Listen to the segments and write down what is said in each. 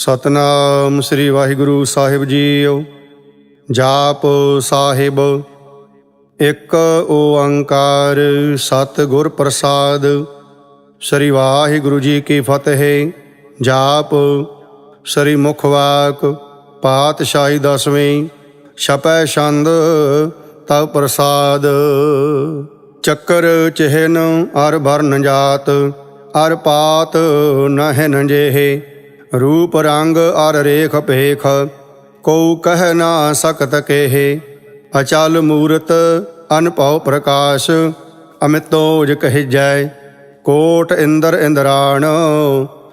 ਸਤਨਾਮ ਸ੍ਰੀ ਵਾਹਿਗੁਰੂ ਸਾਹਿਬ ਜੀਓ, ਜਾਪ ਸਾਹਿਬ। ਇੱਕ ਓੰਕਾਰ ਸਤ ਗੁਰ ਪ੍ਰਸਾਦ, ਸ੍ਰੀ ਵਾਹਿਗੁਰੂ ਜੀ ਕੀ ਫਤਿਹ। ਜਾਪ ਸ੍ਰੀ ਮੁਖ ਵਾਕ, ਪਾਤਸ਼ਾਹੀ ਦਸਵੇਂ, ਛਪੈ ਛੰਦ ਤਵ ਪ੍ਰਸਾਦ। ਚੱਕਰ ਚਿਹਨ ਅਰ ਭਰਨ ਜਾਤ, ਅਰ ਪਾਤ ਨਹਿ ਜਿਹੇ ਰੂਪ ਰੰਗ ਅਰ ਰੇਖ ਭੇਖ ਕੋ ਕਹਿ ਨਾ ਸਕਤ ਕੇਹੇ। ਅਚਲ ਮੂਰਤ ਅਨਭਉ ਪ੍ਰਕਾਸ਼, ਅਮਿਤੋਜ ਕਹਿ ਜੈ ਕੋਟ ਇੰਦਰ ਇੰਦਰਾਣ,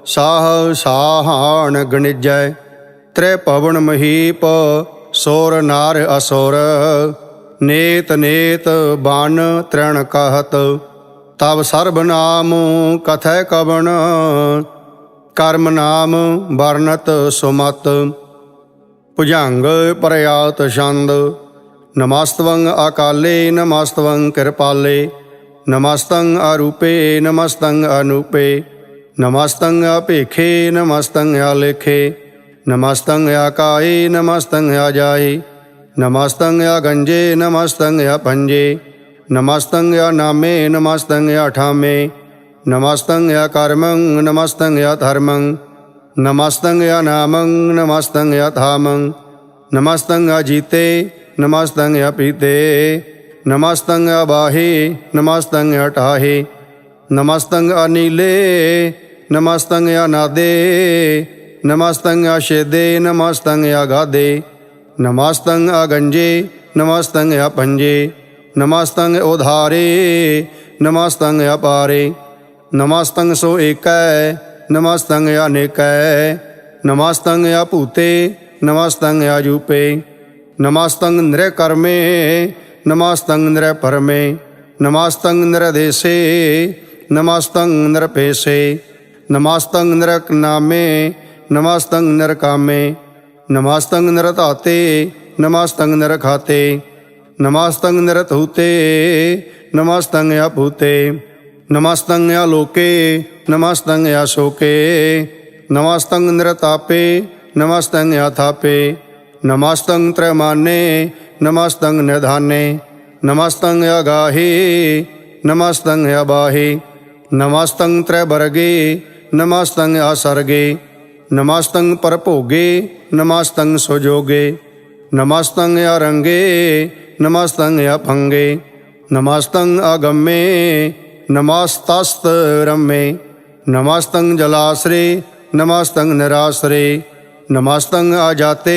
ਸਾਹ ਸਾਹਾਣ ਗਣਿਜੈ। ਤ੍ਰੈ ਪਵਨ ਮਹੀਪ, ਸੋਰ ਨਾਰ ਅਸੋਰ, ਨੇਤ ਨੇਤ ਬਨ ਤ੍ਰਣ ਕਹਤ। ਤਬ ਸਰਬ ਨਾਮ ਕਥੈ ਕਵਣ ਕਰਮ ਨਾਮ ਵਰਨਤ ਸੁਮਤ। ਭੁਜੰਗ ਪ੍ਰਯਾਤ ਛੰਦ। ਨਮਸਤਵੰ ਅਕਾਲੇ, ਨਮਸਤਵੰ ਕਿਰਪਾਲੇ। ਨਮਸਤੰ ਅਰੂਪੇ, ਨਮਸਤੰ ਅਨੂਪੇ। ਨਮਸਤੰ ਅਪੇਖੇ ਨਮਸਤੰ ਅਲੇਖੇ। ਨਮਸਤੰ ਆਕਾਏ ਨਮਸਤੰ ਆਜਾਏ ਨਮਸਤੰ ਅਗੰਜੇ, ਨਮਸਤੰ ਅਪੰਜੇ। ਨਮਸਤੰ ਨਾਮੇ ਨਮਸਤੰ ਅਠਾਮੇ। ਨਮਸਤੰ ਕਰਮੰ ਨਮਸਤੰ ਧਰਮੰ ਨਮਸਤੰ ਨਾਮੰ ਨਮਸਤੰ ਥਾਮੰ ਨਮਸਤੰ ਜੀਤੇ ਨਮਸਤੰ ਪੀਤੇ ਨਮਸਤੰ ਬਾਹੇ ਨਮਸਤੰ ਹਟਾਹੇ ਨਮਸਤੰ ਅਨੀਲੇ ਨਮਸਤੰ ਅਨਾਦੇ ਨਮਸਤੰ ਅਸ਼ੇਦੇ ਨਮਸਤੰ ਅਗਾਦੇ ਨਮਸਤੰ ਅਗੰਜੇ ਨਮਸਤੰ ਅਪੰਜੇ ਨਮਸਤੰ ਉਧਾਰੇ ਨਮਸਤੰ ਅਪਾਰੇ ਨਮਸਤੰ ਸੋ ਏਕੈ ਨਮਸਤੰ ਅਨੇਕੈ ਨਮਸਤੰ ਅਭੂਤੇ ਨਮਸਤੰ ਅਜੂਪੇ ਨਮਸਤੰ ਨਿਰਕਰਮੇ ਨਮਸਤੰ ਨਿਰਪਰਮੇ ਨਮਸਤੰ ਨਿਰਦੇਸੇ ਨਮਸਤੰ ਨਿਰਪੇਸੇ ਨਮਸਤੰ ਨਿਰਕਨਾਮੇ ਨਮਸਤੰ ਨਿਰਕਾਮੇ ਨਮਸਤੰ ਨਿਰਧਾਤੇ ਨਮਸਤੰ ਨਿਰਖਾਤੇ ਨਮਸਤੰ ਨਿਰਧੂਤੇ ਨਮਸਤੰ ਅਭੂਤੇ ਨਮਸਤੰ ਆਲੋਕੇ ਨਮਸਤੰ ਆਸ਼ੋਕੇ ਨਮਸਤੰ ਨਿਰਤਾਪੇ ਨਮਸਤੰ ਆਥਾਪੇ ਨਮਸਤੰ ਤ੍ਰਮਾਨੇ ਨਮਸਤੰ ਨਿਧਾਨੇ ਨਮਸਤੰ ਅਗਾਹੇ ਨਮਸਤੰ ਅਬਾਹੇ ਨਮਸਤੰ ਤ੍ਰੈਵਰਗੇ ਨਮਸਤੰ ਆਸਰਗੇ ਨਮਸਤੰ ਪਰਭੋਗੇ ਨਮਸਤੰ ਸੁਜੋਗੇ ਨਮਸਤੰ ਅਰੰਗੇ ਨਮਸਤੰ ਅਪੰਗੇ ਨਮਸਤੰ ਅਗੰਮੇ ਨਮਸਤਸਤ ਰਮੇ ਨਮਸਤੰ ਜਲਾਸਰੇ ਨਮਸਤੰ ਨਿਰਾਸਰੇ ਨਮਸਤੰ ਆਜਾਤੇ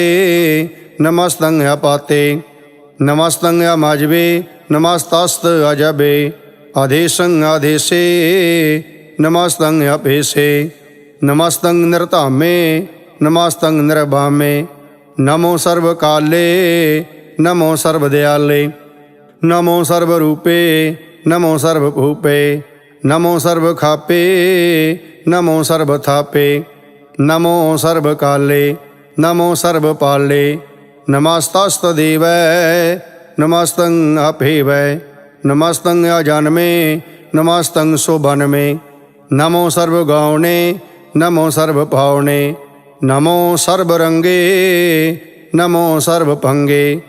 ਨਮਸਤੰ ਅਪਾਤੇ ਨਮਸਤੰ ਅਮਜਵੇ, ਨਮਸਤਸਤ ਅਜਬੇ ਆਦੇਸ਼ੰ ਆਦੇਸੇ ਨਮਸਤੰ ਅਪੇਸੇ ਨਮਸਤੰ ਨਿਰਧਾਮੇ ਨਮਸਤੰ ਨਿਰਭਾਮੇ, ਨਮੋ ਸਰਬ ਕਾਲੇ ਨਮੋ ਸਰਬ ਦਿਆਲੇ ਨਮੋ ਸਰਬ ਰੂਪੇ ਨਮੋ ਸਰਬ ਭੂਪੇ, ਨਮੋ ਸਰਬ ਖਾਪੇ, ਨਮੋ ਸਰਬ ਥਾਪੇ, ਨਮੋ ਸਰਬ ਕਾਲੇ, ਨਮੋ ਸਰਬ ਪਾਲੇ, ਨਮਸਤਸਤ ਦੇਵੈ, ਨਮਸਤੰ ਆਪੇਵੈ, ਨਮਸਤੰ ਅਜਨਮੇ, ਨਮਸਤੰ ਸੁਭਨਮੇ, ਨਮੋ ਸਰਬ ਗਾਉਣੇ, ਨਮੋ ਸਰਬ ਪਾਉਣੇ, ਨਮੋ ਸਰਬ ਰੰਗੇ, ਨਮੋ ਸਰਬ ਪੰਗੇ,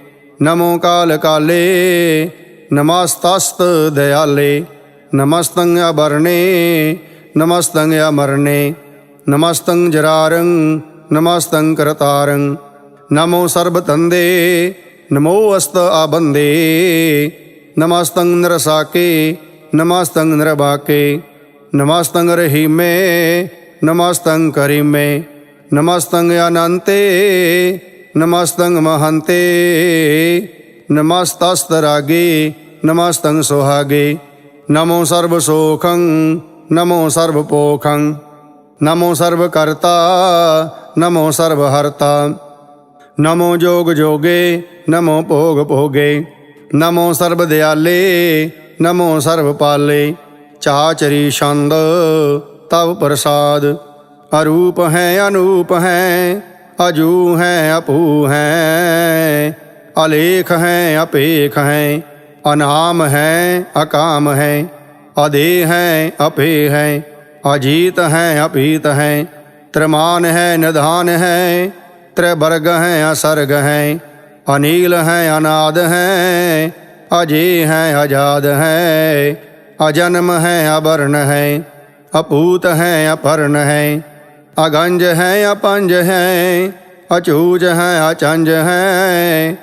ਨਮੋ ਕਾਲ ਕਾਲੇ ਨਮਸਤਸਤ ਦਇਆਲੇ ਨਮਸਤੰ ਅਬਰਣੇ ਨਮਸਤੰ ਅਮਰਣੇ ਨਮਸਤੰ ਜਰਾਰੰ ਨਮਸਤੰ ਕਰਤਾਰੰ, ਨਮੋ ਸਰਬ ਤੰਦੇ ਨਮੋ ਅਸਤ ਆਬੰਦੇ ਨਮਸਤੰ ਨਰਸਾਕੇ ਨਮਸਤੰ ਨਰਬਾਕੇ ਨਮਸਤੰ ਰਹੀਮੇ ਨਮਸਤੰ ਕਰੀਮੇ ਨਮਸਤੰ ਅਨੰਤੇ ਨਮਸਤੰ ਮਹੰਤੇ, ਨਮਸਤਸਤ ਰਾਗੇ ਨਮਸਤੰ ਸੁਹਾਗੇ। ਨਮੋ ਸਰਬ ਸੋਖੰ ਨਮੋ ਸਰਬ ਪੋਖੰ ਨਮੋ ਸਰਬ ਕਰਤਾ ਨਮੋ ਸਰਬ ਹਰਤਾ ਨਮੋ ਜੋਗ ਜੋਗੇ, ਨਮੋ ਭੋਗ ਭੋਗੇ। ਨਮੋ ਸਰਬ ਦਿਆਲੇ ਨਮੋ ਸਰਬ ਪਾਲੇ ਚਾਚਰੀ ਛੰਦ, ਤਵ ਪ੍ਰਸਾਦ। ਅਰੂਪ ਹੈ, ਅਨੂਪ ਹੈ, ਅਜੂ ਹੈ, ਅਪੂ ਹੈ। ਅਲੇਖ ਹੈ, ਅਪੇਖ ਹੈ। ਅਨਾਮ ਹੈ, ਅਕਾਮ ਹੈ, ਅਦੇ ਹੈ ਅਪੇ ਹੈ, ਅਜੀਤ ਹੈ, ਅਪੀਤ ਹੈ, ਤ੍ਰਮਾਨ ਹੈ, ਨਿਧਾਨ ਹੈ, ਤ੍ਰਬਰਗ ਹੈ, ਅਸਰਗ ਹੈ, ਅਨੀਲ ਹੈ, ਅਨਾਦ ਹੈ, ਅਜੇ ਹੈ ਆਜ਼ਾਦ ਹੈ, ਅਜਨਮ ਹੈ ਅਬਰਨ ਹੈ, ਅਪੂਤ ਹੈ, ਅਪਰਨ ਹੈ, ਅਗੰਜ ਹੈ, ਅਪੰਜ ਹੈ, ਅਚੂਜ ਹੈ, ਅਚੰਜ ਹੈ,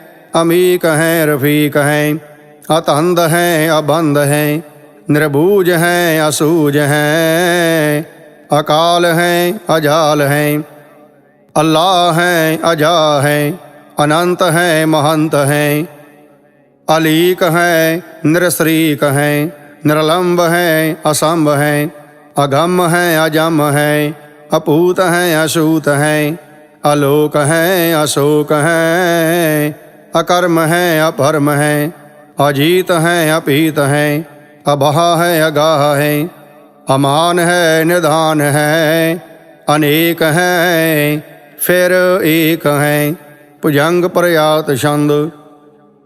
ਅਮੀਕ ਹੈ, ਰਫੀਕ ਹੈ ਅਤ ਅੰਧ ਹੈ, ਅਬੰਧ ਹੈ, ਨਿਰਭੂਜ ਹੈ, ਅਸੂਜ ਹੈ, ਅਕਾਲ ਹੈ, ਅਜਾਲ ਹੈ, ਅੱਲਾਹ ਹੈ, ਅਜਾ ਹੈ, ਅਨੰਤ ਹੈ, ਮਹੰਤ ਹੈ, ਅਲੀਕ ਹੈ, ਨਿਰਸਰੀਕ ਹੈ ਨਿਰਲੰਭ ਹੈ, ਅਸੰਭ ਹੈ, ਅਗੰਮ ਹੈ, ਅਜਮ ਹੈ, ਅਪੂਤ ਹੈ, ਅਸ਼ੂਤ ਹੈ, ਅਲੋਕ ਹੈ, ਅਸ਼ੋਕ ਹੈ, ਅਕਰਮ ਹੈ, ਅਪਰਮ ਹੈ अजीत है अपीत है अबहा है अगाह है अमान है निधान है अनेक है फिर एक है भुजंग प्रयात छंद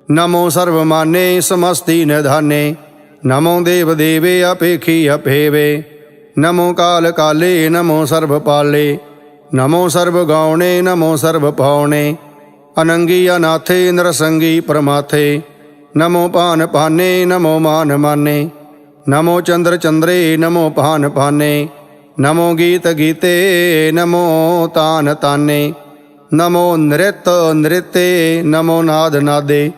नमो सर्वमाने समस्ति निधाने नमो देव देवे अपेखी अपेवे नमो काल काले नमो सर्वपाले नमो सर्वगौणे ਨਮੋ ਪਾਨ ਪਾਨੇ ਨਮੋ ਮਾਨ ਮਾਨੇ ਨਮੋ ਚੰਦਰ ਚੰਦਰੇ ਨਮੋ ਪਾਨ ਪਾਨੇ ਨਮੋ ਗੀਤ ਗੀਤੇ ਨਮੋ ਤਾਨ ਤਾਨੇ ਨਮੋ ਨ੍ਰਿਤ ਨ੍ਰਿਤੇ ਨਮੋ ਨਾਦ ਨਾਦੇ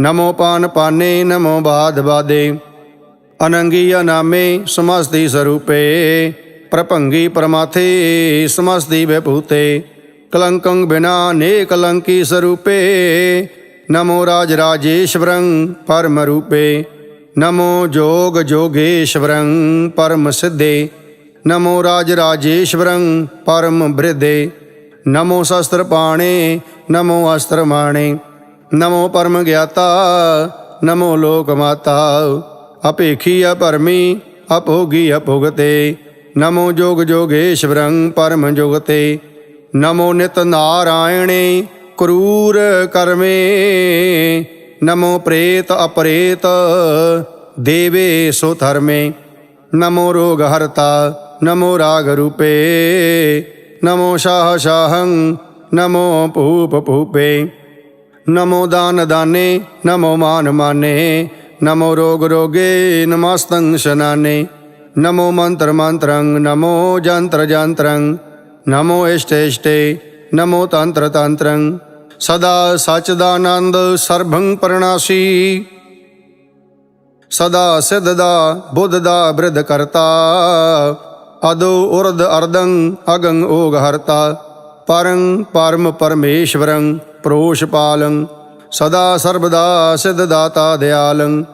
ਨਮੋ ਪਾਨ ਪਾਨੇ ਨਮੋ ਬਾਦ ਬਾਦੇ ਅਨੰਗੀ ਅਨਾਮੇ ਸਮਸਤੀ ਸਰੂਪੇ ਪ੍ਰਭੰਗੀ ਪ੍ਰਮਾਥੇ ਸਮਸਤੀ ਵਿਭੂਤੇ ਕਲੰਕੰ ਬਿਨਾ ਨੇਕ ਕਲੰਕੀ ਸਰੂਪੇ ਨਮੋ ਰਾਜ ਰਾਜੇਸ਼ਵਰੰ ਪਰਮ ਰੂਪੇ ਨਮੋ ਜੋਗ ਜੋਗੇਸ਼ਵਰੰ ਪਰਮ ਸਿੱਧੇ ਨਮੋ ਰਾਜ ਰਾਜੇਸ਼ਵਰੰ ਪਰਮ ਬ੍ਰਿਦੇ ਨਮੋ ਸ਼ਸਤਰ ਪਾਣੇ ਨਮੋ ਅਸਤਰ ਮਾਣੇ ਨਮੋ ਪਰਮ ਗਿਆਤਾ ਨਮੋ ਲੋਕ ਮਾਤਾ ਅਪੇਖੀ ਅਪਰਮੀ ਅਪੋਗੀ ਅਪੁਗਤੇ ਨਮੋ ਜੋਗ ਜੋਗੇਸ਼ਵਰੰ ਪਰਮ ਜੁਗਤੇ ਨਮੋ ਨਿਤ ਨਾਰਾਇਣੇ ਕਰੂਰ ਕਰਮੇ, ਨਮੋ ਪ੍ਰੇਤ ਅਪਰੇਤ, ਦੇਵੇ ਸੋ ਧਰਮੇ, ਨਮੋ ਰੋਗ ਹਰਤਾ, ਨਮੋ ਰਾਗ ਰੂਪੇ, ਨਮੋ ਸ਼ਾਹ ਸ਼ਾਹੰ, ਨਮੋ ਭੂਪ ਭੂਪੇ, ਨਮੋ ਦਾਨ ਦਾਨੇ, ਨਮੋ ਮਾਨ ਮਾਨੇ, ਨਮੋ ਰੋਗ ਰੋਗੇ ਨਮਸਤੰ ਸ਼ਨਾਨੇ, ਨਮੋ ਮੰਤਰ ਮੰਤਰੰ ਨਮੋ ਜੰਤਰ ਜੰਤਰੰ ਨਮੋ ਇਸ਼ਟ ਇਸ਼ਟੇ, ਨਮੋ ਤੰਤਰ ਤੰਤਰੰ ਸਦਾ ਸਚਦਾਨੰਦ ਸਰਭੰ ਪਰਣਾਸੀ। ਸਦਾ ਸਿਧ ਦਾ, ਬੁੱਧ ਦਾ ਬ੍ਰਿਧ ਕਰਤਾ। ਅਦੋ ਉਰਦ ਅਰਦੰ ਅਗੰ ਓਗ ਹਰਤਾ। ਪਰੰ ਪਰਮ ਪਰਮੇਸ਼ਵਰੰ ਪ੍ਰੋਸ਼ਪਾਲੰ ਸਦਾ ਸਰਬਦਾ ਸਿਧ ਦਾਤਾ ਦਿਆਲੰ।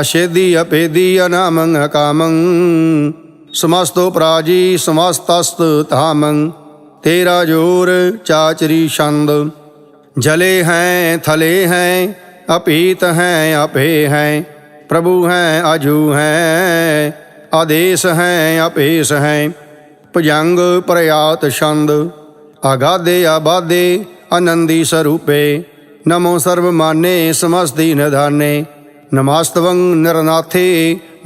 ਅਸ਼ੇਦੀ ਅਪੇਦੀ ਅਨਾਮੰ ਹਕਾਮੰ ਸਮਸਤੋ ਪ੍ਰਾਜੀ ਸਮਸਤਸਤ ਧਾਮੰ। ਤੇਰਾ ਜੋਰ ਚਾਚਰੀ ਛੰਦ। जले हैं थले हैं अपीत हैं अपे हैं प्रभु हैं अजू हैं आदेश हैं अपेश हैं भुजंग प्रयात छंद आगादे आबादे आनंदी स्वरूपे नमो सर्वमाने समस्ति निधाने नमास्तवं नरनाथे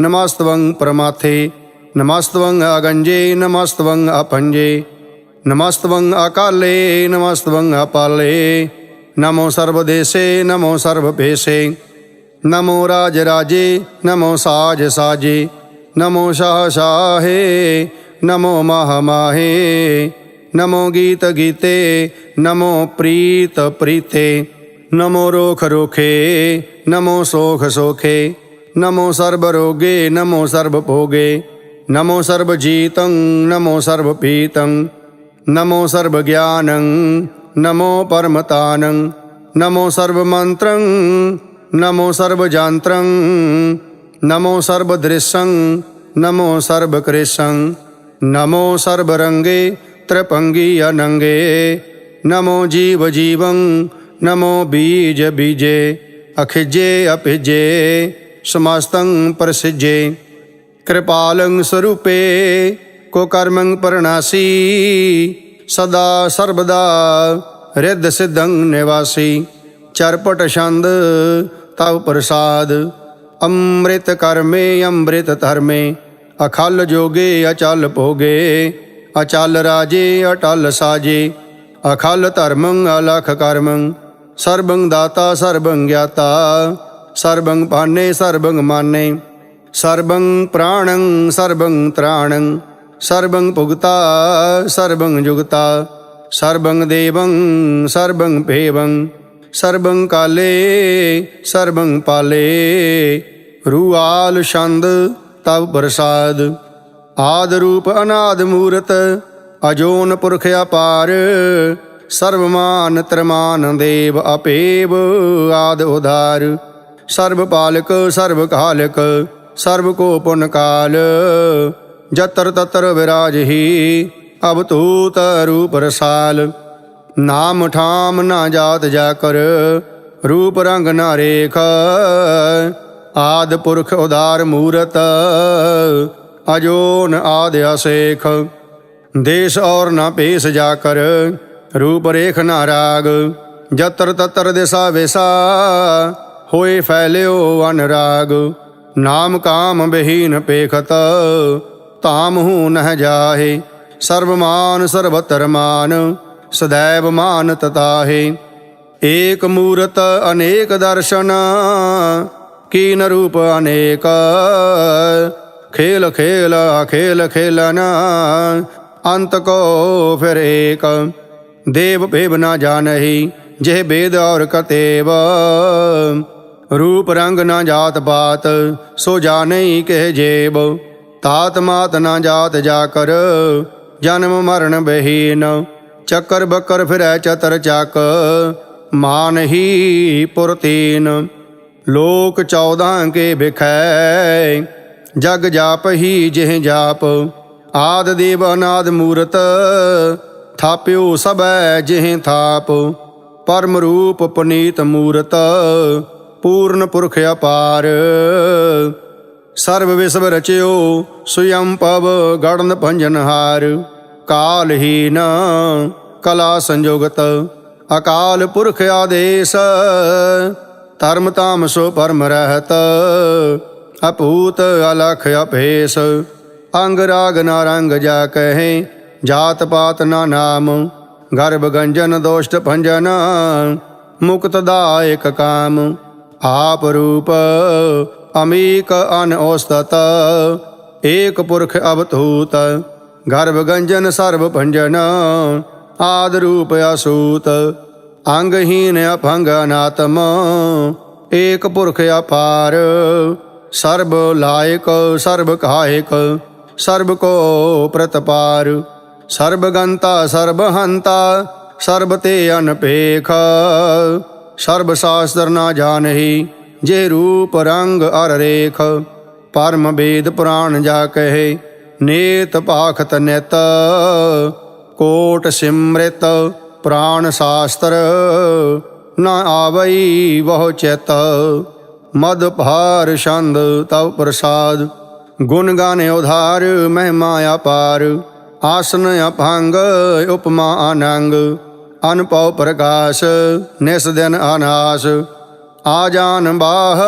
नमास्तवं परमाथे नमस्तवं अगंजे नमस्तवं ਨਮਸਤਵੰ ਅਕਾਲੇ ਨਮਸਤਵੰ ਅਪਾਲੇ ਨਮੋ ਸਰਬ ਦੇਸੇ ਨਮੋ ਸਰਬ ਭੇਸੇ ਨਮੋ ਰਾਜ ਰਾਜੇ ਨਮੋ ਸਾਜ ਸਾਜੇ ਨਮੋ ਸ਼ਾਹ ਸ਼ਾਹੇ ਨਮੋ ਮਹਾ ਮਾਹੇ ਨਮੋ ਗੀਤ ਗੀਤੇ ਨਮੋ ਪ੍ਰੀਤ ਪ੍ਰੀਤੇ ਨਮੋ ਰੋਖ ਰੋਖੇ ਨਮੋ ਸੋਖ ਸੋਖੇ ਨਮੋ ਸਰਬ ਰੋਗੇ ਨਮੋ ਸਰਬ ਭੋਗੇ ਨਮੋ ਸਰਬ ਜੀਤੰ ਨਮੋ ਸਰਬ ਪੀਤੰ नमो परमतानं नमो सर्वमन्त्रं नमो सर्वजान्त्रं नमो सर्वदृश्यं नमो सर्वकृशं नमो सर्वरङ्गे त्रिपङ्गी अनङ्गे नमो जीव जीवं नमो बीज बीजे अखिजे अपिजे समस्तं प्रसिजे कृपालं स्वरूपे ਕੋ ਕਰਮੰ ਪਰਣਾਸੀ, ਸਦਾ ਸਰਬਦਾ ਰਿੱਧ ਸਿਧੰ ਨਿਵਾਸੀ। ਚਰਪਟ ਛੰਦ, ਤਵ ਪ੍ਰਸਾਦ, ਅੰਮ੍ਰਿਤ ਕਰਮੇ, ਅੰਮ੍ਰਿਤ ਧਰਮੇ। ਅਖਲ ਜੋਗੇ, ਅਚਲ ਭੋਗੇ, ਅਚਲ ਰਾਜੇ, ਅਟਲ ਸਾਜੇ। ਅਖਲ ਧਰਮੰ, ਅਲਖ ਕਰਮੰ, ਸਰਬੰ ਦਾਤਾ, ਸਰਬੰ ਗਿਆਤਾ। ਸਰਬੰ ਭਾਨੇ, ਸਰਬੰ ਮਾਨੇ। ਸਰਬੰ ਪ੍ਰਾਣੰ, ਸਰਬੰ ਤ੍ਰਾਣੰ। ਸਰਬੰ ਭੁਗਤਾ, ਸਰਬੰ ਜੁਗਤਾ। ਸਰਬੰ ਦੇਵੰ, ਸਰਬੰ ਭੇਵੰ। ਸਰਬੰ ਕਾਲੇ, ਸਰਬੰ ਪਾਲੇ। ਰੂਆਲ ਛੰਦ, ਤਵ ਪ੍ਰਸਾਦ। ਆਦ ਰੂਪ ਅਨਾਦ ਮੂਰਤ, ਅਜੋਨ ਪੁਰਖ ਅਪਾਰ। ਸਰਵਮਾਨ ਤਰਮਾਨ ਦੇਵ ਅਪੇਵ, ਆਦ ਉਧਾਰ। ਸਰਬ ਪਾਲਕ, ਸਰਬ ਕਾਲਕ, ਸਰਬ ਕੋ ਪੁਨ ਕਾਲ। ਜਤਰ ਤਤਰ ਵਿਰਾਜਹੀ ਅਬ ਤੂਤ ਰੂਪ ਰਸਾਲ। ਨਾਮ ਠਾਮ ਨਾ ਜਾਤ ਜਾ ਕਰ, ਰੂਪ ਰੰਗ ਨਾ ਰੇਖ। ਆਦ ਪੁਰਖ ਉਦਾਰ ਮੂਰਤ, ਅਜੋਨ ਆਦ ਅਸੇਖ। ਦੇਸ਼ ਔਰ ਨਾ ਪੇਸ਼ ਜਾ ਕਰ, ਰੂਪ ਰੇਖ ਨਾ ਰਾਗ। ਜਤਰ ਤਤਰ ਦਿਸਾ ਵਿਸਾ, ਹੋਏ ਫੈਲਿਓ ਅਨਰਾਗ। ਨਾਮ ਕਾਮ ਬਹੀਨ ਪੇਖਤ ਤਾਮਹੂ ਨਹ ਜਾਹੇ ਸਰਬ ਮਾਨ ਸਰਬਤਰ ਮਾਨ ਸदैव ਮਾਨ ਤਤਾਹੇ। ਏਕ ਮੂਰਤ ਅਨੇਕ ਦਰਸ਼ਨ ਕੀਨ ਰੂਪ ਅਨੇਕ? ਖੇਲ ਖੇਲ ਖੇਲ ਖੇਲਨ, ਅੰਤ ਕੋ ਫਿਰ ਏਕ? ਦੇਵ ਭੇਵ ਨਾ ਜਾਣਹੀ, ਜਿਹ ਬੇਦ ਔਰ ਕਤੇਵ। ਰੂਪ ਰੰਗ ਨਾ ਜਾਤ ਬਾਤ ਸੋ ਜਾਣਈ ਕਹਿ ਜੇਬ। ਤਾਤ ਮਾਤ ਨਾ ਜਾਤ ਜਾ ਕਰ, ਜਨਮ ਮਰਨ ਬਹੀਨ, ਚੱਕਰ ਬੱਕਰ ਫਿਰੈ ਚਤਰ ਚੱਕ, ਮਾਨ ਹੀ ਪੁਰਤੀਨ। ਲੋਕ 14 ਕੇ ਵਿਖੈ, ਜਗ ਜਾਪ ਹੀ ਜਿਹ ਜਾਪ, ਆਦ ਦੇਵ ਅਨਾਦ ਮੂਰਤ, ਥਾਪਿਓ ਸਭੈ ਜਿਹ ਥਾਪ। ਪਰਮ ਰੂਪ ਪਨੀਤ ਮੂਰਤ, ਪੂਰਨ ਪੁਰਖ ਅਪਾਰ। ਸਰਬ ਵਿਸਵ ਰਚਿਓ, ਸੁਯੰ ਪਵ ਗੜਨ ਭੰਜਨਹਾਰ ਕਾਲਹੀਨ ਕਲਾ ਸੰਯੋਗਤ ਅਕਾਲ ਪੁਰਖ ਆਦੇਸ। ਧਰਮ ਤਾਮ ਸੋ ਪਰਮ ਰਹਿਤ, ਅਪੂਤ ਅਲਖ ਅਪੇਸ। ਅੰਗ ਰਾਗ ਨਾ ਰੰਗ ਜਾ ਕਹੇ, ਜਾਤ ਪਾਤ ਨਾ ਨਾਮ। ਗਰਭ ਗੰਜਨ ਦੋਸ਼ਟ ਭੰਜਨ, ਮੁਕਤ ਦਾਇਕ ਕਾਮ। ਆਪ ਰੂਪ ਅਮੀਕ ਅਨ ਔਸਤਤ, ਏਕ ਪੁਰਖ ਅਵਤੂਤ, ਗਰਭ ਗੰਜਨ ਸਰਬ ਭੰਜਨ, ਆਦ ਰੂਪ ਅਸੂਤ, ਅੰਗਹੀਨ ਅਭੰਗ ਅਨਾਤਮ, ਏਕ ਪੁਰਖ ਅਪਾਰ, ਸਰਬ ਲਾਇਕ, ਸਰਬ ਕਾਇਕ, ਸਰਬ ਕੋ ਪ੍ਰਤਪਾਰ, ਸਰਬ ਗੰਤਾ, ਸਰਬ ਹੰਤਾ, ਸਰਬ ਤੇ ਅਨਪੇਖ, ਸਰਬ ਸ਼ਾਸਤਰ ਨਾ ਜਾਣਹੀ ਜੇ ਰੂਪ ਰੰਗ ਅਰ ਰੇਖ, ਪਰਮ ਬੇਦ ਪੁਰਾਣ ਜਾ ਕਹੇ, ਨੇਤ ਭਾਖਤ ਨਿਤ, ਕੋਟ ਸਿਮ੍ਰਿਤ ਪ੍ਰਾਣ ਸ਼ਾਸਤਰ, ਨਾ ਆਵਈ ਬਹੁ ਚਿਤ। ਮਦ ਭਾਰ ਛੰਦ ਤਵ ਪ੍ਰਸਾਦ, ਗੁਣ ਗਾਨ ਉਧਾਰ ਮਹਿਮਾ ਅਪਾਰ, ਆਸਨ ਅਭੰਗ ਉਪਮਾ ਅਨੰਗ, ਅਨਪਉ ਪ੍ਰਕਾਸ਼ ਨਿਸ ਦਿਨ ਅਨਾਸ। ਆਜਾਨ ਬਾਹ,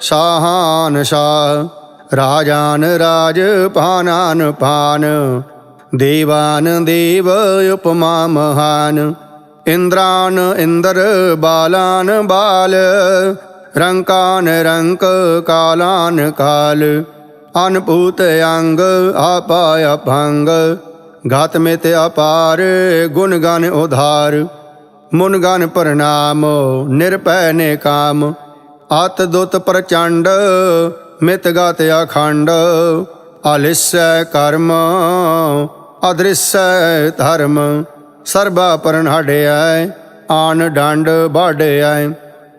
ਸਾਹਾਨ ਸਾਹ। ਰਾਜਾਨ ਰਾਜ ਪਾਨਾਨ ਪਾਨ ਦੇਵਾਨ ਦੇਵ ਉਪਮਾ ਮਹਾਨ। ਇੰਦਰਾਨ ਇੰਦਰ ਬਾਲਾਨ ਬਾਲ। ਰੰਕਾਨ ਰੰਕ ਕਾਲਾਨ ਕਾਲ। ਅਨਭੂਤ ਅੰਗ ਆਪਾਇ ਭੰਗ ਗਾਤ ਅਪਾਰ, ਗੁਣ ਗਨ ਉਧਾਰ। ਮੁਨਗਨ ਪ੍ਰਣਾਮ ਨਿਰਭੈ ਨੇ ਕਾਮ। ਅਤ ਦੁਤ ਪ੍ਰਚੰਡ, ਮਿਤ ਗਾਤ ਅਖੰਡ। ਅਲਿਸੈ ਕਰਮ, ਅਦ੍ਰਿਸੈ ਧਰਮ। ਸਰਬਾ ਪਰਨ ਹੜਿਐ ਆਨ ਡੰਡ ਬਾੜਿਐ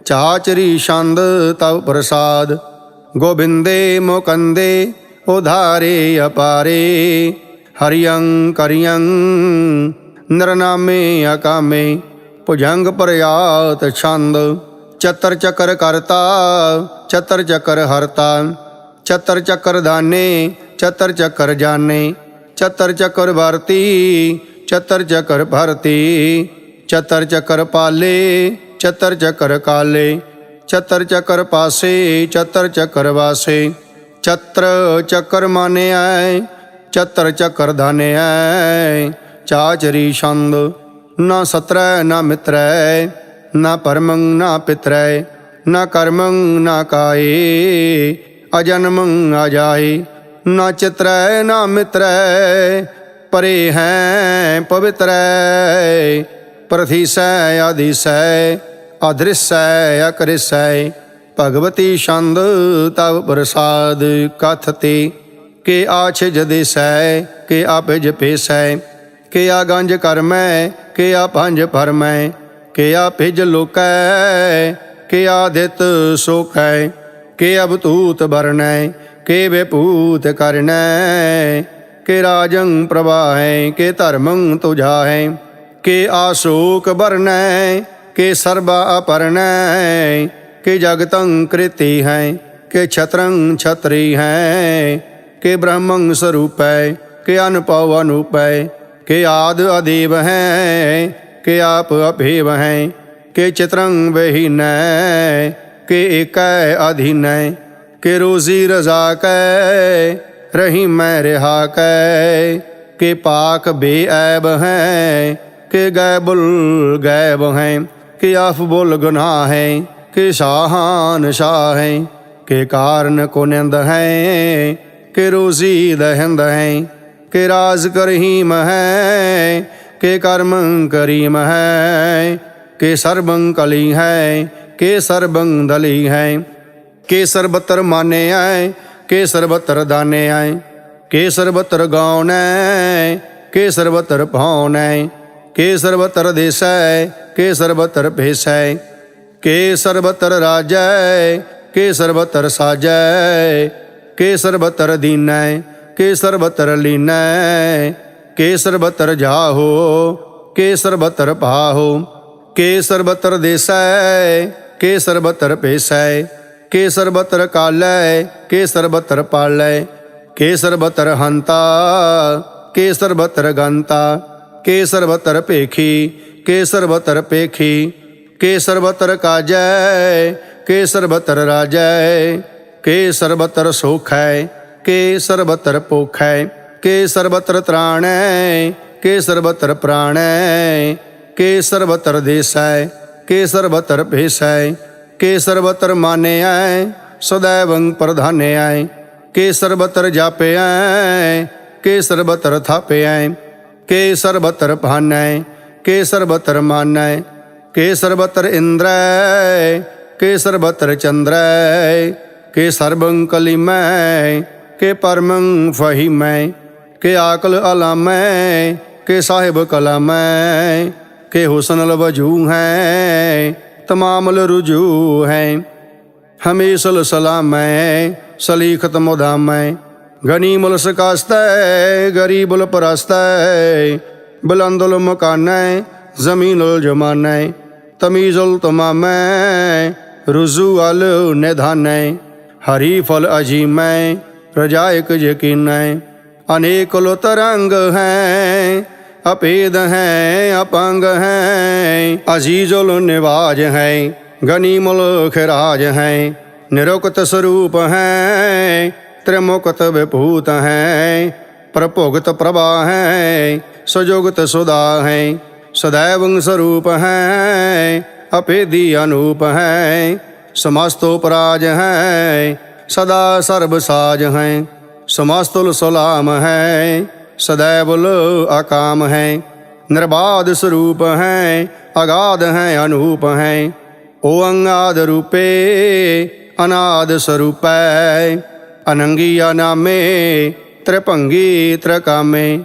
ਚਾਚਰੀ ਛੰਦ ਤਵ ਪ੍ਰਸਾਦ। ਗੋਬਿੰਦੇ ਮੁਕੰਦੇ, ਉਧਾਰੇ ਅਪਾਰੇ। ਹਰਿਯੰ ਕਰਿਯੰ ਨਰਨਾਮੇ ਅਕਾਮੇ। ਭੁਜੰਗ ਪ੍ਰਯਾਤ ਛੰਦ ਚਤਰ ਚੱਕਰ ਕਰਤਾ ਚਤਰ ਚੱਕਰ ਹਰਤਾ ਚਤਰ ਚੱਕਰ ਦਾਨੇ ਚਤਰ ਚੱਕਰ ਜਾਣੇ ਚਤਰ ਚੱਕਰ ਵਰਤੀ ਚਤਰ ਚੱਕਰ ਭਰਤੀ ਚਤਰ ਚੱਕਰ ਪਾਲੇ ਚਤਰ ਚੱਕਰ ਕਾਲੇ ਚਤਰ ਚੱਕਰ ਪਾਸੇ ਚਤਰ ਚੱਕਰ ਵਾਸੇ ਚਤਰ ਚੱਕਰ ਮਾਨਿਆ ਚਤਰ ਚੱਕਰ ਧਾਨਿਐ ਚਾਚਰੀ ਛੰਦ ਨਾ ਸਤਰੈ, ਨਾ ਮਿਤਰੈ, ਨਾ ਪਰਮੰ, ਨਾ ਪਿਤਰੈ, ਨਾ ਕਰਮੰ, ਨਾ ਕਾਏ, ਅਜਨਮੰ ਅਜਾਏ ਨਾ ਚਿਤਰੈ, ਨਾ ਮਿਤਰੈ, ਪਰੇ ਹੈ ਪਵਿੱਤਰੈ। ਪ੍ਰਥੀਸੈ, ਆਦੀਸੈ, ਅਦ੍ਰਿਸੈ, ਅਕਰਿਸੈ। ਭਗਵਤੀ ਛੰਦ ਤਵ ਪ੍ਰਸਾਦ, ਕਥਤੇ। ਕੇ ਆਛ ਜਦੇਸੈ ਕੇ ਆਪੇ ਜਪੇਸੈ ਕਿਆ ਗੰਜ ਕਰਮੈ ਕਿਆ ਭੰਜ ਪੰਜ ਕਿਆ ਭਿਜ ਲੋਕੈ ਕੇ ਆਦਿਤ ਸੋਖੈ ਕੇ ਅਬਤੂਤ ਵਰਣੈ, ਕੇ ਵਿਭੂਤ ਕਰਨੈ, ਕੇ ਰਾਜੰ ਪ੍ਰਵਾਹੈ, ਕੇ ਧਰਮੰ ਤੁਝਾਹੈ, ਕੇ ਆਸ਼ੋਕ ਵਰਨੈ ਕੇ ਸਰਬਾ ਅਪਰਨੈ ਕੇ ਜਗਤੰ ਕ੍ਰਿਤੀ ਹੈ, ਕੇ ਛਤਰੰ ਛਤਰੀ ਹੈ, ਕੇ ਬ੍ਰਹਮੰ ਸਰੂਪੈ, ਕੇ ਅਨੁਪਵ ਅਨੂਪੈ ਕੇ ਆਦ ਅਦੇਵ ਹੈ, ਕੇ ਆਪ ਅਭੇਵ ਹੈ, ਕਿ ਚਿਤਰੰ ਵਹੀਨੈ, ਕੇ ਏਕੈ ਅਧੀਨੈ, ਕੇ ਰੋਜ਼ੀ ਰਜ਼ਾ ਕੈ, ਰਹੀ ਮੈਂ ਰਹਾ ਕੈ, ਕੇ ਪਾਕ ਬੇਐਬ ਹੈ, ਕਿ ਗੈਬੁਲ ਗੈਬ ਹੈ, ਕਿ ਆਫ ਬੁਲ ਗੁਨਾਹ ਹੈ, ਕਿ ਸ਼ਾਹਾਨ ਸ਼ਾਹ ਹੈ, ਕਿ ਕਾਰਨ ਕੁਨੰਦ ਹੈ, ਕਿ ਰੋਜ਼ੀ ਦਹਿੰਦ ਹੈ। ਕਿ ਰਾਜ਼ ਕਰਹੀਮ ਹੈ ਕਿ ਕਰਮ ਕਰੀਮ ਹੈ ਕਿ ਸਰਬੰ ਕਲੀ ਹੈ ਕਿ ਸਰਬੰ ਦਲੀ ਹੈ ਕੇ ਸਰਬਤਰ ਮਾਨਿਐ ਕੇ ਸਰਬਤਰ ਦਾਨਿਐ ਕੇ ਸਰਬਤਰ ਗਾਉਣੈ ਕੇ ਸਰਬਤਰ ਭਾਉਣੈ ਕੇ ਸਰਬਤਰ ਦੇਸੈ ਕੇ ਸਰਬਤਰ ਭੇਸੈ ਕੇ ਸਰਬਤਰ ਰਾਜੈ ਕੇ ਸਰਬਤਰ ਸਾਜੈ ਕੇ ਸਰਬਤਰ ਦੀਨੈ ਕੇ ਸਰਬਤਰ ਲੀਨੈ ਕੇ ਸਰਬਤਰ ਜਾਹੋ ਕੇ ਸਰਬਤਰ ਪਾਹੋ ਕੇ ਸਰਬਤਰ ਦੇਸੈ ਕੇ ਸਰਬਤਰ ਭੇਸੈ ਕੇ ਸਰਬਤਰ ਕਾਲੈ ਕੇ ਸਰਬਤਰ ਪਾਲੈ ਕੇ ਸਰਬਤਰ ਹੰਤਾ ਕੇ ਸਰਬਤਰ ਗੰਤਾ ਕੇ ਸਰਬਤਰ ਭੇਖੀ ਕੇ ਸਰਬਤਰ ਪੇਖੀ ਕੇ ਸਰਬਤਰ ਕਾਜੈ ਕੇ ਸਰਬਤਰ ਰਾਜੈ ਕੇ ਸਰਬਤਰ ਸੋਖੈ ਕੇ ਸਰਬਤਰ ਪੋਖੈ ਕੇ ਸਰਬਤਰ ਤ੍ਰਾਣੈ ਕੇ ਸਰਬਤਰ ਪ੍ਰਾਣੈ ਕੇ ਸਰਬਤਰ ਦੇਸੈ ਕੇ ਸਰਬਤਰ ਭੇਸੈ ਕੇ ਸਰਬਤਰ ਮਾਨਿਐ ਸदैवੰ ਪ੍ਰਧਾਨਿਐ ਕੇ ਸਰਬਤਰ ਜਾਪਿਐ ਕੇ ਸਰਬਤਰ ਥਾਪਿਐ ਕੇ ਸਰਬਤਰ ਭਾਨੈ ਕੇ ਸਰਬਤਰ ਮਾਨੈ ਕੇ ਸਰਬਤਰ ਇੰਦਰੈ ਕੇ ਸਰਬਤਰ ਚੰਦਰੈ ਕੇ ਸਰਬੰ ਕਲਿਮੈ ਕੇ ਪਰਮੰ ਫਹੀਮੈ ਕੇ ਆਕਲ ਅਲਾਮੈ ਕੇ ਸਾਹਿਬ ਕਲਾਮੈ ਕੇ ਹੁਸਨ ਅਲ ਵਜੂ ਹੈ ਤਮਾਮਲ ਰੁਜੂ ਹੈ ਹਮੇਸ਼ਲ ਸਲਾਮੈ ਸਲੀਖਤ ਮੁਦਾਮੈ ਗਨੀਮੁਲ ਸਕਾਸਤੈ ਗਰੀਬੁਲ ਪਰਸਤੈ ਬੁਲੰਦੁਲ ਮਕਾਨੈ ਜ਼ਮੀਨੁਲ ਜਮਾਨੈ ਤਮੀਜ਼ੁਲ ਤਮਾਮੈ ਰੁਜ਼ੂ ਅਲ ਨਿਧਾਨੈ ਹਰੀ ਫਲ ਅਜੀਮੈ ਰਜਾਇਕ ਯਕੀਨੈ ਅਨੇਕ ਲੋ ਤਰੰਗ ਹੈ ਅਪੇਦ ਹੈ, ਅਪੰਗ ਹੈ, ਅਜ਼ੀਜ਼ੁਲ ਨਿਵਾਜ ਹੈ ਗਨੀ ਗਨੀਮੁਲ ਰਾਜ ਹੈ, ਨਿਰੁਕਤ ਸਰੂਪ ਹੈ, ਤ੍ਰਿਮੁਕਤ ਵਿਭੂਤ ਹੈ, ਪ੍ਰਭੁਗਤ ਪ੍ਰਭਾ ਹੈ ਸੁਜੋਗਤ ਸੁਦਾ ਹੈ ਸदैवੰ ਸਰੂਪ ਹੈ ਅਪੇਦੀ ਅਨੂਪ ਹੈ, ਸਮਸਤੋ ਪਰਾਜ ਹੈ ਸਦਾ ਸਰਬ ਸਾਜ ਹੈ, ਸਮਸਤੁਲ ਸੁਲਾਮ ਹੈ ਸदैवੁਲ ਆਕਾਮ ਹੈ, ਨਿਰਬਾਧ ਸਰੂਪ ਹੈ, ਅਗਾਧ ਹੈ, ਅਨੂਪ ਹੈ ਓੰਗਾਦ ਰੂਪੇ, ਅਨਾਦ ਸਰੂਪੈ ਅਨੰਗੀ ਅਨਾਮੇ ਤ੍ਰਿਭੰਗੀ ਤ੍ਰਿਕਾਮੇ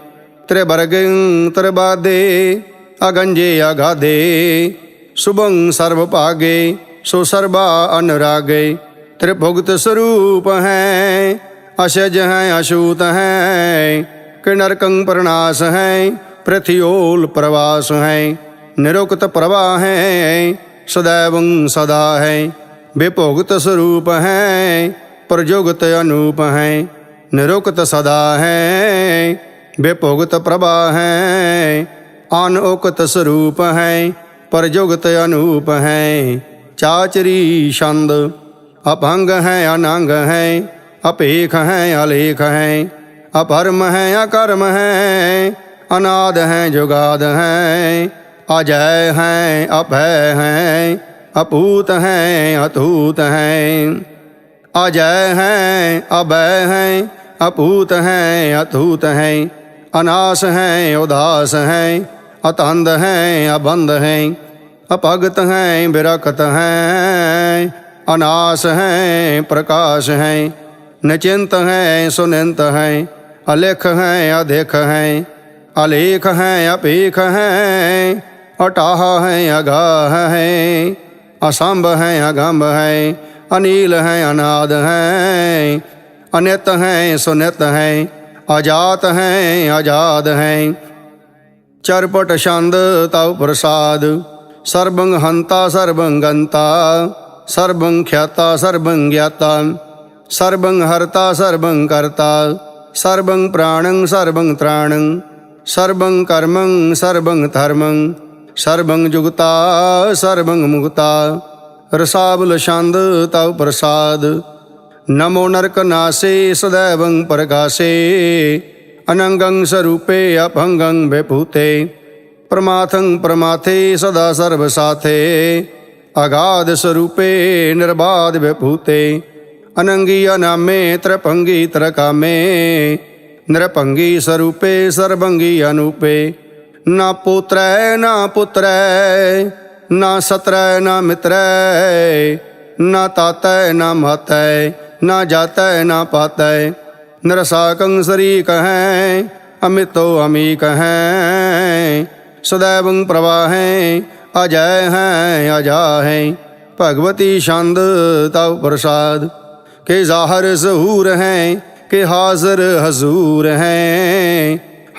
ਤ੍ਰਿਵਰਗੰ ਤ੍ਰਿਬਾਦੇ, ਅਗੰਜੇ ਅਗਾਦੇ, ਸੁਭੰ ਸਰਬ ਭਾਗੇ, ਸੋ ਸਰਬਾ ਅਨਰਾਗੇ। ਤ੍ਰਿਭੁਗਤ ਸਰੂਪ ਹੈ, ਅਸ਼ਜ ਹੈ ਅਸ਼ੂਤ ਹੈ, ਕਿਨਰਕੰ ਨਰਕੰ ਪ੍ਰਣਾਸ ਹੈ ਪ੍ਰਥਿਓਲ ਪ੍ਰਵਾਸ ਹੈ, ਨਿਰੁਕਤ ਪ੍ਰਵਾਹ ਹੈ ਸदैवੰ ਸਦਾ ਹੈ, ਵਿਭੋਗਤ ਸਰੂਪ ਹੈ, ਪ੍ਰਯੁਗਤ ਅਨੂਪ ਹੈ, ਨਿਰੁਕਤ ਸਦਾ ਹੈ, ਵਿਭੋਗਤ ਪ੍ਰਭਾ ਹੈ ਅਨੁਕਤ ਸਰੂਪ ਹੈ, ਪ੍ਰਯੁਗਤ ਅਨੂਪ ਹੈ, ਚਾਚਰੀ ਛੰਦ ਅਭੰਗ ਹੈ, ਅਨੰਗ ਹੈ, ਅਪੇਖ ਹੈ, ਅਲੇਖ ਹੈ, ਅਪਰਮ ਹੈ, ਅਕਰਮ ਹੈ, ਅਨਾਦ ਹੈ, ਜੁਗਾਦ ਹੈ, ਅਜੈ ਹੈ, ਅਭੈ ਹੈ, ਅਪੂਤ ਹੈ ਅਤੂਤ ਹੈ, ਅਜੈ ਹੈ, ਅਭੈ ਹੈ, ਅਪੂਤ ਹੈ ਅਤੂਤ ਹੈ, ਅਨਾਸ ਹੈ, ਉਦਾਸ ਹੈ, ਅਤੰਦ ਹੈ, ਅਬੰਧ ਹੈ, ਅਪਗਤ ਹੈ ਬਿਰਕਤ ਹੈ ਅਨਾਸ ਹੈ, ਪ੍ਰਕਾਸ਼ ਹੈ, ਨਚਿੰਤ ਹੈ, ਸੁਨੰਤ ਹੈ, ਅਲੇਖ ਹੈ ਅਦੇਖ ਹੈ, ਅਲੇਖ ਹੈ, ਅਪੇਖ ਹੈ, ਅਟਾਹ ਹੈ, ਅਗਾਹ ਹੈ, ਅਸੰਭ ਹੈ, ਅਗੰਭ ਹੈ, ਅਨੀਲ ਹੈ, ਅਨਾਦ ਹੈ, ਅਨਿਤ ਹੈ, ਸੁਨਿਤ ਹੈ ਆਜਾਤ ਹੈ ਆਜ਼ਾਦ ਹੈ। ਚਰਪਟ ਛੰਦ ਤਉ ਪ੍ਰਸਾਦ ਸਰਬੰ ਹੰਤਾ ਸਰਬੰ ਸਰਬੰ ਖਿਆਤਾ, ਸਰਬੰ ਗਿਆਤਾ। ਸਰਬੰ ਹਰਤਾ, ਸਰਬੰ ਕਰਤਾ। ਸਰਬੰ ਪ੍ਰਾਣੰ, ਸਰਬੰ ਤ੍ਰਾਣੰ। ਸਰਬੰ ਕਰਮੰ, ਸਰਬੰ ਧਰਮੰ। ਸਰਬੰ ਜੁਗਤਾ, ਸਰਬੰ ਮੁਗਤਾ ਰਸਾਬਲ ਛੰਦ ਤਉ ਪ੍ਰਸਾਦ। ਨਮੋ ਨਰਕ ਨਾਸੇ ਸदैवੰ ਪ੍ਰਗਾਸੇ। ਅਨੰਗੰ ਸਰੂਪੇ ਅਭੰਗੰ ਵਿਭੂਤੇ। ਪ੍ਰਮਾਥੰ ਪ੍ਰਮਾਥੇ, ਸਦਾ ਸਰਬ ਸਾਥੇ। ਅਗਾਧ ਸਰੂਪੇ, ਨਿਰਬਾਧ ਵਿਭੂਤੇ, ਅਨੰਗੀ ਅਨਾਮੇ ਤ੍ਰਪੰਗੀ ਤਰਕਾਮੇ। ਨਿਰਭੰਗੀ ਸਰੂਪੇ, ਸਰਬੰਗੀ ਅਨੂਪੇ। ਨਾ ਪੁੱਤਰੈ ਨਾ ਪੁੱਤਰੈ, ਨਾ ਸਤਰੈ, ਨਾ ਮਿਤਰੈ, ਨਾ ਤਾਤੈ, ਨਾ ਮਾਤੈ, ਨਾ ਜਾਤੈ, ਨਾ ਪਾਤੈ। ਨਰਸਾਕੰ ਸਰੀਕ ਹੈ ਅਮਿਤੋ ਅਮੀਕ ਕਹੈ। ਸदैवੰ ਪ੍ਰਵਾਹੈ ਅਜੈ ਹੈ, ਅਜਾ ਹੈ। ਭਗਵਤੀ ਛੰਦ ਤਉ ਪ੍ਰਸਾਦ। ਕੇ ਜ਼ਾਹਰ ਜ਼ਹੂਰ ਹੈ, ਕੇ ਹਾਜ਼ਰ ਹਜ਼ੂਰ ਹੈ।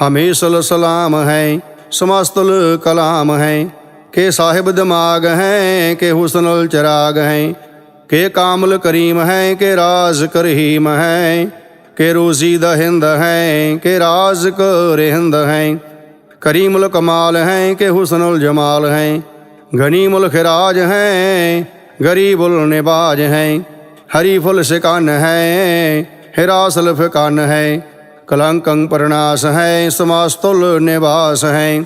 ਹਮੇਸ਼ਲ ਸਲਾਮ ਹੈ, ਸਮਸਤੁਲ ਕਲਾਮ ਹੈ। ਕਿ ਸਾਹਿਬ ਦਿਮਾਗ ਹੈ, ਕੇ ਹੁਸਨਲ ਚਰਾਗ ਹੈ। ਕੇ ਕਾਮਲ ਕਰੀਮ ਹੈ, ਕਿ ਰਾਜ਼ ਕਰਹੀਮ ਹੈ। ਕਿ ਰੋਜ਼ੀ ਦਾ ਹਿੰਦ ਹੈ, ਕਿ ਰਾਜ਼ ਕਰ ਰਹਿੰਦ ਹੈ। ਕਰੀਮੁਲ ਕਮਾਲ ਹੈ ਕਿ ਹੁਸਨੁਲ ਜਮਾਲ ਹੈ ਗਨੀਮੁਲ ਖਿਰਾਜ ਹੈ ਗਰੀਬੁਲ ਨਿਬਾਜ ਹੈ ਹਰੀ ਫੁਲ ਸਿਕਨ ਹੈ ਹਿਰਾਸਲ ਫਿਕਨ ਹੈ ਕਲੰਕੰ ਪਰਨਾਸ ਹੈ ਸਮਾਸਤੁਲ ਨਿਵਾਸ ਹੈ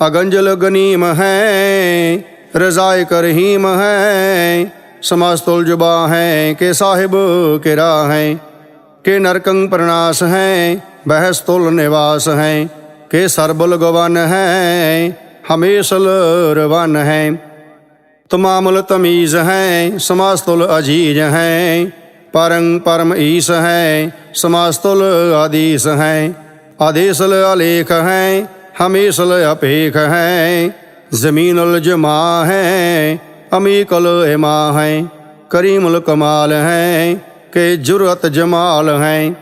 ਅਗੰਜਲ ਗਨੀਮ ਹੈ ਰਜ਼ਾਇ ਕਰਹੀਮ ਹੈ ਸਮਸਤੁਲ ਜੁਬਾ ਹੈ ਕਿ ਸਾਹਿਬ ਕਿਰਾ ਹੈ ਕਿ ਨਰਕੰ ਪ੍ਰਨਾਸ ਹੈ ਬਹਿਸਤੁਲ ਨਿਵਾਸ ਹੈ ਕੇ ਸਰਬਲ ਗਵਨ ਹੈ ਹਮੇਸ਼ਲ ਰਵਨ ਹੈ। ਤਮਾਮੁਲ ਤਮੀਜ਼ ਹੈ, ਸਮਸਤੁਲ ਅਜੀਜ ਹੈ। ਪਰੰ ਪਰਮ ਈਸ ਹੈ, ਸਮਸਤੁਲ ਆਦੀਸ ਹੈ। ਆਦੇਸਲ ਅਲੇਖ ਹੈ ਹਮੇਸ਼ਲ ਅਪੇਖ ਹੈ। ਜ਼ਮੀਨੁਲ ਜਮਾ ਹੈ, ਅਮੀਕਲ ਇਮਾ ਹੈ। ਕਰੀਮੁਲ ਕਮਾਲ ਹੈ, ਕਿ ਜੁਰਤ ਜਮਾਲ ਹੈ।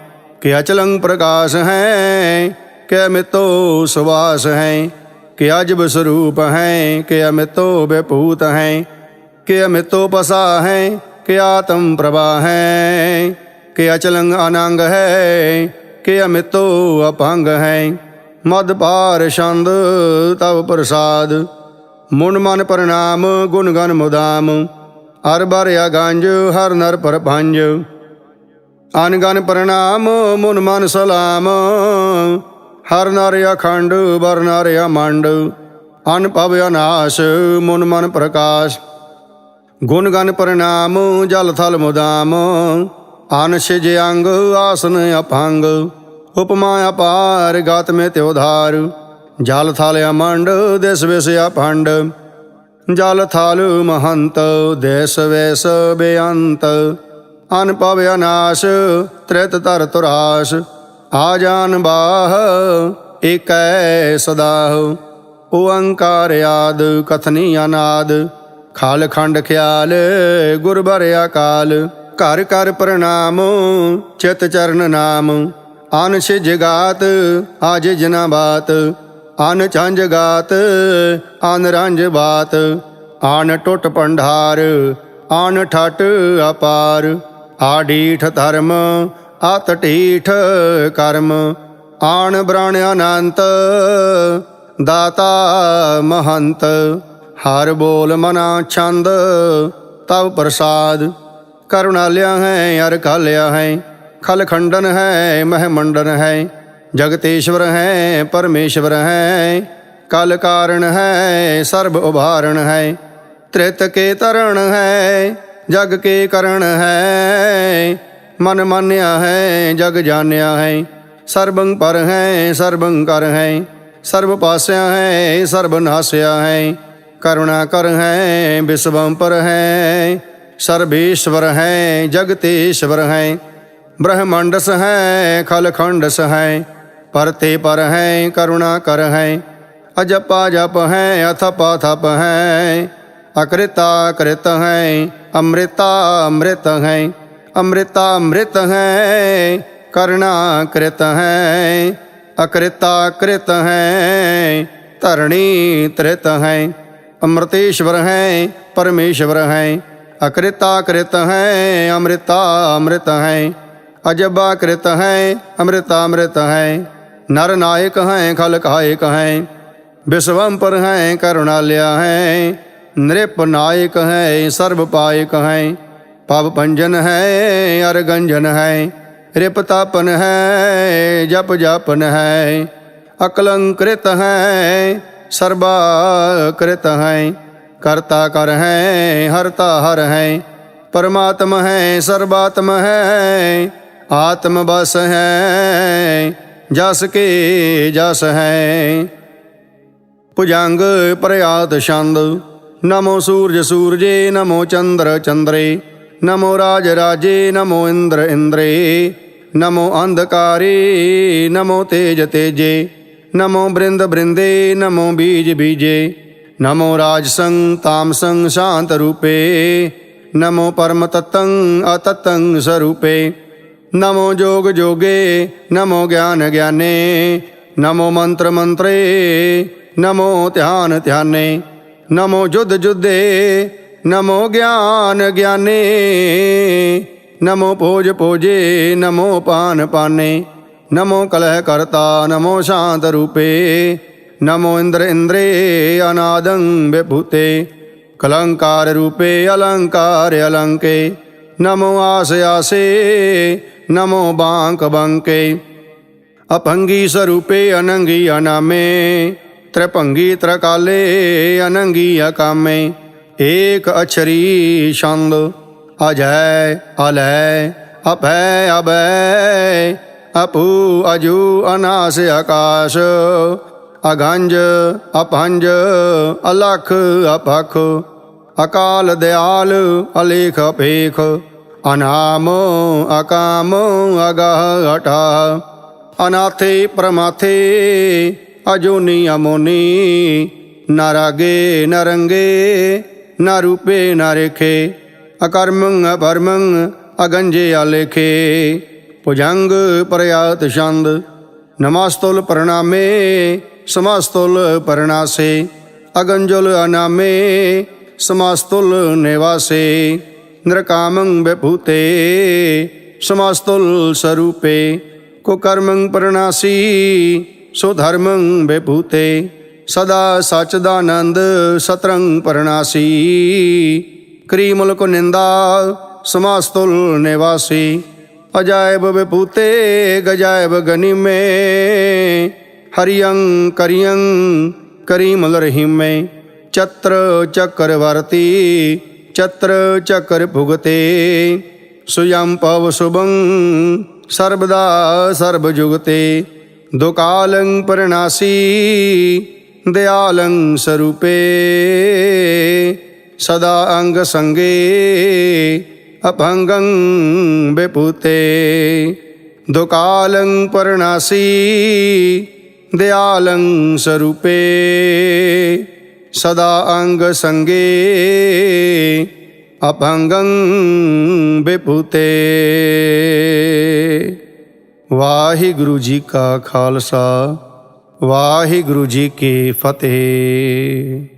ਕਿ ਅਚਲੰ ਪ੍ਰਕਾਸ਼ ਹੈ ਕਿ ਅਮਿਤੋ ਸੁਵਾਸ ਹੈ, ਕਿ ਅਜਬ ਸਰੂਪ ਹੈ, ਕਿ ਅਮਿਤੋ ਵਿਭੂਤ ਹੈ, ਕਿ ਅਮਿਤੋ ਪਸਾ ਹੈ, ਕਿ ਆਤਮ ਪ੍ਰਭਾ ਹੈ, ਕਿ ਅਚਲੰਗ ਅਨੰਗ ਹੈ, ਕਿ ਅਮਿਤੋ ਅਪੰਗ ਹੈ। ਮਦ ਪਾਰ ਛੰਦ, ਤਵ ਪ੍ਰਸਾਦ, ਮੁਨ ਮਨ ਪ੍ਰਣਾਮ, ਗੁਣ ਗਨ ਮੁਦਾਮ, ਹਰ ਬਰ ਗੰਜ, ਹਰ ਨਰ ਪਰਪੰਜ ਅਨਗਨ ਪ੍ਰਣਾਮ, ਮੁਨ ਮਨ ਸਲਾਮ ਹਰ ਨਰ ਅਖੰਡ ਬਰ ਨਰ ਅਮੰਡ ਅਨ ਅਨਾਸ਼, ਮੁਨ ਮਨ ਪ੍ਰਕਾਸ਼। ਗੁਣ ਗਨ ਪ੍ਰਣਾਮ, ਜਲ ਥਲ ਮੁਦਾਮ, ਅਨ ਅੰਗ, ਆਸਨ ਅਪੰਗ। ਉਪਮਾ ਅਪਾਰ, ਗਾਤ ਮੇ ਤਿਉਧਾਰ ਜਲ ਥਲ ਅਮੰਡ, ਦੇਸ਼ ਵਿਸ ਅਪੰਡ। ਜਲ ਥਲ ਮਹੰਤ, ਦੇਸ ਵੈਸ ਬੇਅੰਤ। ਅਨਪਵ ਅਨਾਸ਼, ਤ੍ਰਿਤ ਧਰ ਤੁਰਾਸ਼। ਆਜਾਨ ਬਾਹ, ਏਕੈ ਸਦਾਹੁ ਓੰਕਾਰ ਆਦ, ਕਥਨੀ ਅਨਾਦ। ਖਾਲ ਖੰਡ ਖਿਆਲ, ਗੁਰ ਬਰ ਅਕਾਲ। ਘਰ ਕਰ ਪ੍ਰਣਾਮ, ਚਿਤ ਚਰਨ ਨਾਮ। ਅਨ ਸਿਜ ਗਾਤ, ਆਜ ਜਨਾ ਬਾਤ। ਅਨ ਚੰਜ ਗਾਤ ਅਨ ਰੰਜ ਬਾਤ। ਆਨ ਟੁੱਟ ਪੰਢਾਰ ਆਨ ਠਟ ਅਪਾਰ। ਆਡੀਠ ਧਰਮ ਆਤ ਢੀਠ ਕਰਮ, ਆਣ ਬ੍ਰਾਣ ਅਨੰਤ, ਦਾਤਾ ਮਹੰਤ। ਹਰ ਬੋਲ ਮਨਾ ਛੰਦ, ਤਵ ਪ੍ਰਸਾਦ। ਕਰੁਣਾ ਲਿਆ ਹੈ ਅਰ ਕਾਲਿਆ ਹੈ ਖਲ ਖੰਡਨ ਹੈ, ਮਹਿ ਮੰਡਨ ਹੈ। ਜਗਤੇਸ਼ਵਰ ਹੈ, ਪਰਮੇਸ਼ਵਰ ਹੈ, ਕਲ ਕਾਰਣ ਹੈ, ਸਰਬ ਉਭਾਰਣ ਹੈ। ਤ੍ਰਿਤ ਕੇ ਤਰਣ ਹੈ, ਜਗ ਕੇ ਕਰਣ ਹੈ। ਮਨ ਮਾਨਿਆ ਹੈ, ਜਗ ਜਾਣਿਆ ਹੈ। ਸਰਬੰ ਪਰ ਹੈ, ਸਰਬੰ ਕਰ ਹੈ। ਸਰਬ ਪਾਸਿਆ ਹੈ, ਸਰਬ ਨਾਸਿਆ ਹੈ। ਕਰੁਣਾ ਕਰ ਹੈ ਵਿਸਵੰ ਪਰ ਹੈ। ਸਰਬੇਸ਼ਵਰ ਹੈ, ਜਗਤੇਸ਼ਵਰ ਹੈ। ਬ੍ਰਹਮੰਡਸ ਹੈ, ਖਲਖੰਡਸ ਹੈ। ਪਰਤੇ ਪਰ ਹੈ, ਕਰੁਣਾ ਕਰ ਹੈ। ਅਜਪਾ ਜਪ ਹੈ, ਅਥਪਾ ਥਪ ਹੈ। ਅਕ੍ਰਿਤਾ ਕ੍ਰਿਤ ਹੈ, ਅੰਮ੍ਰਿਤਾ ਅੰਮ੍ਰਿਤ ਹੈ। ਅੰਮ੍ਰਿਤਾ ਅੰਮ੍ਰਿਤ ਹੈ, ਕਰਣਾ ਕ੍ਰਿਤ ਹੈ, ਅਕ੍ਰਿਤਾ ਕ੍ਰਿਤ ਹੈ, ਧਰਣੀ ਤ੍ਰਿਤ ਹੈ। ਅੰਮ੍ਰਿਤੇਸ਼ਵਰ ਹੈ, ਪਰਮੇਸ਼ਵਰ ਹੈ, ਅਕ੍ਰਿਤਾ ਕ੍ਰਿਤ ਹੈ, ਅੰਮ੍ਰਿਤਾ ਅੰਮ੍ਰਿਤ ਹੈ, ਅਜਬਾ ਕ੍ਰਿਤ ਹੈ, ਅੰਮ੍ਰਿਤਾ ਅੰਮ੍ਰਿਤ ਹੈ। ਨਰ ਨਾਇਕ ਹੈ ਖਲ ਕਾਇਕ ਹੈ, ਵਿਸ਼ਵੰਪਰ ਹੈ ਕਰੁਣਾ ਹੈ, ਨ੍ਰਿਪ ਨਾਇਕ ਹੈ ਸਰਬ ਪਾਇਕ ਹੈ। ਪਵ ਪੰਜਨ ਹੈ, ਅਰ ਗੰਜਨ ਹੈ, ਰਿਪ ਤਾਪਨ ਹੈ, ਜਪ ਜਪਨ ਹੈ, ਅਕਲੰਕ੍ਰਿਤ ਹੈ ਸਰਬਾ ਕ੍ਰਿਤ ਹੈ, ਕਰਤਾ ਕਰ ਹੈ, ਹਰਤਾ ਹਰ ਹੈ, ਪਰਮਾਤਮ ਹੈ, ਸਰਬਾਤਮ ਹੈ, ਆਤਮ ਬਸ ਹੈ, ਜਸ ਕੇ ਜਸ ਹੈ। ਭੁਜੰਗ ਪ੍ਰਯਾਤ ਛੰਦ, ਨਮੋ ਸੂਰਜ ਸੂਰਜੇ, ਨਮੋ ਚੰਦਰ ਚੰਦਰੇ। ਨਮੋ ਰਾਜ ਰਾਜੇ ਨਮੋ ਇੰਦਰ ਇੰਦਰੇ ਨਮੋ ਅੰਧਕਾਰੇ ਨਮੋ ਤੇਜ ਤੇਜੇ ਨਮੋ ਬ੍ਰਿੰਦ ਬ੍ਰਿੰਦੇ ਨਮੋ ਬੀਜ ਬੀਜੇ ਨਮੋ ਰਾਜਸੰ ਤਾਮਸੰ ਸ਼ਾਂਤ ਰੂਪੇ ਨਮੋ ਪਰਮ ਤਤੰ ਅਤਤੰ ਸਰੂਪੇ ਨਮੋ ਜੋਗ ਜੋਗੇ ਨਮੋ ਗਿਆਨ ਗਿਆਨੇ ਨਮੋ ਮੰਤਰ ਮੰਤਰੇ ਨਮੋ ਧਿਆਨ ਧਿਆਨੇ ਨਮੋ ਜੁਦ ਜੁਦੇ ਨਮੋ ਗਿਆਨ ਗਿਆਨੇ ਨਮੋ ਭੋਜ ਭੋਜੇ ਨਮੋ ਪਾਨ ਪਾਨੇ ਨਮੋ ਕਲਹ ਕਰਤਾ ਨਮੋ ਸ਼ਾਂਤ ਰੂਪੇ ਨਮੋ ਇੰਦਰ ਇੰਦਰੇ ਅਨਾਦੰ ਵਿਭੂਤੇ ਕਲੰਕਾਰ ਰੂਪੇ ਅਲੰਕਾਰ ਅਲੰਕੇ ਨਮੋ ਆਸ ਆਸੇ ਨਮੋ ਬਾਂਕ ਬੰਕੇ ਅਪੰਗੀ ਸਰੂਪੇ ਅਨੰਗੀ ਅਨਾਮੇ ਤ੍ਰਿਭੰਗੀ ਤ੍ਰਕਾਲੇ ਅਨੰਗੀ ਅਕਾਮੇ ਏਕ ਅਛਰੀ ਛੰਦ ਅਜੈ ਅਲੈ, ਅਭੈ ਅਬੈ ਅਪੂ ਅਜੂ ਅਨਾਸ ਆਕਾਸ਼, ਅਗੰਜ ਅਪੰਜ, ਅਲਖ ਅਪਖ, ਅਕਾਲ ਦਿਆਲ ਅਲੇਖ ਅਪੇਖ, ਅਨਾਮ ਅਕਾਮ ਅਗਹ ਹਟਾ ਅਨਾਥੇ ਪ੍ਰਮਾਥੇ ਅਜੋਨੀ ਅਮੋਨੀ ਨ ਰਾਗੇ ਨ ਰੰਗੇ ਨ ਰੂਪੇ ਨ ਰੇਖੇ ਅਕਰਮੰ ਅਪਰਮੰ ਅਗੰਜੇ ਆਲੇਖੇ ਭੁਜੰਗ ਪ੍ਰਯਾਤ ਛੰਦ ਨਮਸਤੁਲ ਪ੍ਰਣਾਮੇ ਸਮਸਤੁਲ ਪਰਣਾਸੇ ਅਗੰਜੁਲ ਅਨਾਮੇ ਸਮਸਤੁਲ ਨਿਵਾਸੇ ਨਰਕਾਮੰ ਵਿਭੂਤੇ ਸਮਸਤੁਲ ਸਰੂਪੇ ਕੋ ਕਰਮੰ ਪਰਣਾਸੀ ਸੋ ਧਰਮੰ ਵਿਭੂਤੇ ਸਦਾ ਸਚਦਾਨੰਦ ਸਤਰੰਗ ਪਰਣਾਸੀ ਕਰੀਮਲ ਕੋ ਨਿੰਦਾ ਸਮਸਤੁਲ ਨਿਵਾਸੀ। ਅਜਾਇਬ ਵਿਭੂਤੇ ਗਜਾਇਬ ਗਨੀਮੇ। ਹਰਿਯੰ ਕਰਿਯੰ ਕਰੀਮਲ ਰਹੀਮੇ। ਚਤਰ ਚੱਕਰ ਵਰਤੀ, ਚਤਰ ਚੱਕਰ ਭੁਗਤੇ। ਸੁਯੰ ਪਵ ਸੁਭੰ ਸਰਬਦਾ ਸਰਬ ਜੁਗਤੇ। ਦੁਕਾਲੰ ਪਰਨਾਸੀ। ਦਿਆਲੰ ਸਰੂਪੇ, ਸਦਾ ਅੰਗ ਸੰਗੇ ਅਭੰਗੰ ਵਿਪੂਤੇ ਦੁਕਾਲੰ ਪਰਣਾਸੀ ਦਿਆਲੰ ਸਰੂਪੇ, ਸਦਾ ਅੰਗ ਸੰਗੇ ਅਭੰਗੰ ਵਿਪੂਤੇ ਵਾਹਿਗੁਰੂ ਜੀ ਕਾ ਖਾਲਸਾ। ਵਾਹਿਗੁਰੂ ਜੀ ਕੀ ਫਤਿਹ।